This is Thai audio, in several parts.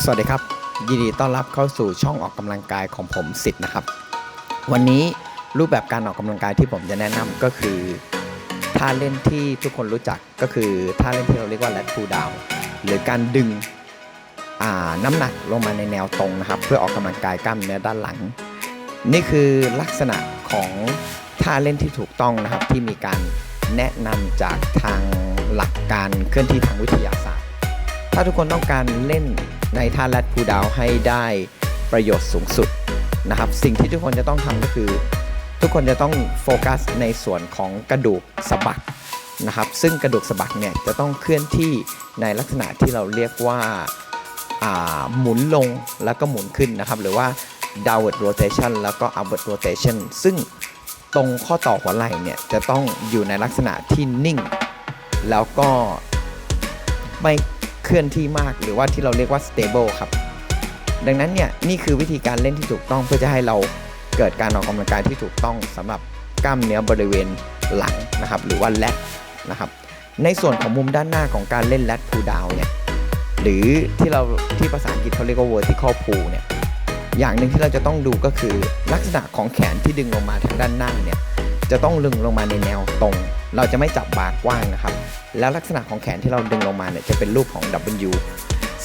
สวัสดีครับ ยินดีต้อนรับเข้าสู่ช่องออกกำลังกายของผมสิทธิ์นะครับ วันนี้รูปแบบการออกกำลังกายที่ผมจะแนะนำก็คือท่าเล่นที่ทุกคนรู้จักก็คือท่าเล่นที่เราเรียกว่า lat pull down หรือการดึงน้ำหนักลงมาในแนวตรงนะครับ เพื่อออกกำลังกายกล้ามเนื้อด้านหลัง นี่คือลักษณะของท่าเล่นที่ถูกต้องนะครับที่มีการแนะนำจากทางหลักการเคลื่อนที่ทางวิทยาศาสตร์ ถ้าทุกคนต้องการเล่น ในท่าแรดพูดาวให้ได้ประโยชน์สูงสุดนะครับ สิ่งที่ทุกคนจะต้องทำก็คือ ทุกคนจะต้องโฟกัสในส่วนของกระดูกสะบักนะครับ ซึ่งกระดูกสะบักเนี่ยจะต้องเคลื่อนที่ในลักษณะที่เราเรียกว่าาหมุนลงแล้วก็หมุนขึ้นนะครับ หรือว่า downward rotation แล้วก็ upward rotation ซึ่งตรงข้อต่อหัวไหล่เนี่ยจะต้องอยู่ในลักษณะที่นิ่ง แล้วก็ไม่ ลื่อนที่มาก หรือว่าที่เราเรียกว่า stable ครับ ดังนั้นเนี่ยนี่คือวิธีการเล่นที่ถูกต้องเพื่อจะให้เราเกิดการออกกำลังกายที่ถูกต้องสำหรับกล้ามเนื้อบริเวณหลังนะครับ หรือว่าแลตนะครับ ในส่วนของมุมด้านหน้าของการเล่นแลตพูดาวเนี่ยหรือที่เราที่ภาษาอังกฤษเขาเรียกว่า vertical pull เนี่ยอย่างหนึ่งที่เราจะต้องดูก็คือลักษณะของแขนที่ดึงลงมาทางด้านหน้าเนี่ยจะต้องลึงลงมาในแนวตรง เราจะไม่จับบาร์กว้างนะครับ แล้วลักษณะของแขนที่เราดึงลงมาเนี่ยจะเป็นรูปของ W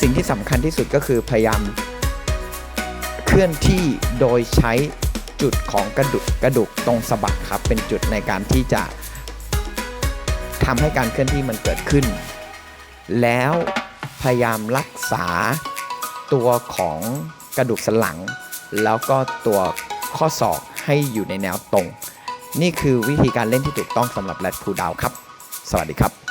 สิ่งที่สำคัญที่สุดก็คือพยายามเคลื่อนที่โดยใช้จุดของกระดูกกระดูกตรงสะบักครับ เป็นจุดในการที่จะทำให้การเคลื่อนที่มันเกิดขึ้น แล้วพยายามรักษาตัวของกระดูกสันหลัง แล้วก็ตัวข้อศอกให้อยู่ในแนวตรง นี่คือวิธีการเล่นที่ถูกต้องสำหรับแรดพูดาวครับ สวัสดีครับ